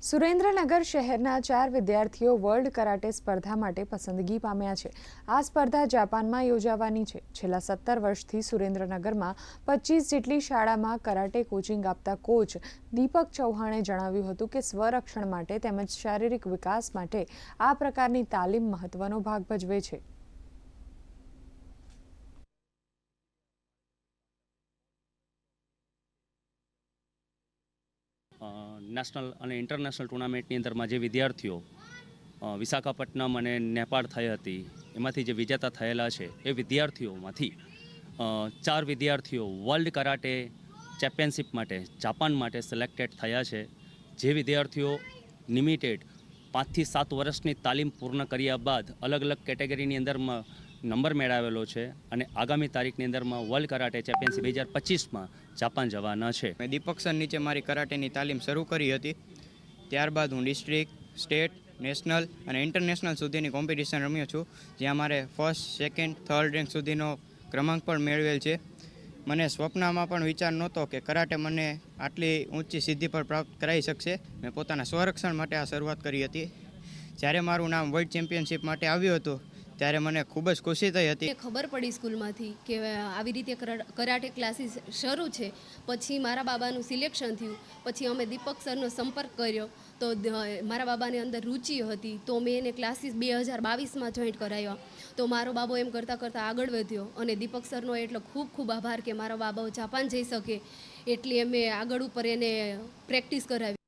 સુરેન્દ્રનગર શહેરના ચાર વિદ્યાર્થીઓ વર્લ્ડ કરાટે સ્પર્ધા માટે પસંદગી પામ્યા છે. આ સ્પર્ધા જાપાનમાં યોજાવાની છે. છેલ્લા સત્તર વર્ષથી સુરેન્દ્રનગરમાં પચીસ જેટલી શાળામાં કરાટે કોચિંગ આપતા કોચ દીપક ચૌહાણે જણાવ્યું હતું કે સ્વરક્ષણ માટે તેમજ શારીરિક વિકાસ માટે આ પ્રકારની તાલીમ મહત્વનો ભાગ ભજવે છે. નેશનલ અને ઇન્ટરનેશનલ ટુર્નામેન્ટની અંદરમાં જે વિદ્યાર્થીઓ વિશાખાપટ્ટનમ અને નેપાળ થઈ હતી, એમાંથી જે વિજેતા થયેલા છે, એ વિદ્યાર્થીઓમાંથી ચાર વિદ્યાર્થીઓ વર્લ્ડ કરાટે ચેમ્પિયનશિપ માટે જાપાન માટે સિલેક્ટેડ થયા છે. જે વિદ્યાર્થીઓ લિમિટેડ પાંચથી સાત વર્ષની તાલીમ પૂર્ણ કર્યા બાદ અલગ અલગ કેટેગરીની અંદરમાં નંબર મેળવેલો છે અને આગામી તારીખની અંદરમાં વર્લ્ડ કરાટે ચેમ્પિયનશિપ બે હજાર પચીસમાં જાપાન જવાના છે. મેં દીપક સર નીચે મારી કરાટેની તાલીમ શરૂ કરી હતી. ત્યારબાદ હું ડિસ્ટ્રિક્ટ, સ્ટેટ, નેશનલ અને ઇન્ટરનેશનલ સુધીની કોમ્પિટિશન રમ્યો છું, જ્યાં મારે ફર્સ્ટ, સેકન્ડ, થર્ડ રેન્ક સુધીનો ક્રમાંક પણ મેળવેલ છે. મને સ્વપ્નમાં પણ વિચાર નહોતો કે કરાટે મને આટલી ઊંચી સિદ્ધિ પર પ્રાપ્ત કરાવી શકશે. મેં પોતાના સ્વરક્ષણ માટે આ શરૂઆત કરી હતી. જ્યારે મારું નામ વર્લ્ડ ચેમ્પિયનશિપ માટે આવ્યું હતું ત્યારે મને ખૂબ જ ખુશી થઈ હતી. ખબર પડી સ્કૂલમાંથી કે આવી રીતે કરા- કરાટે ક્લાસીસ શરૂ છે. પછી મારા બાબાનું સિલેક્શન થયું. પછી અમે દીપક સરનો સંપર્ક કર્યો. તો મારા બાબાની અંદર રુચિ હતી. તો મેં એને ક્લાસીસ બે હજાર બાવીસમાં જોઈન્ટ કરાવ્યા. તો મારો બાબો એમ કરતાં કરતાં આગળ વધ્યો. અને દીપક સરનો એટલો ખૂબ ખૂબ આભાર કે મારો બાબો જાપાન જઈ શકે. એટલી અમે આગળ ઉપર એને પ્રેક્ટિસ કરાવી.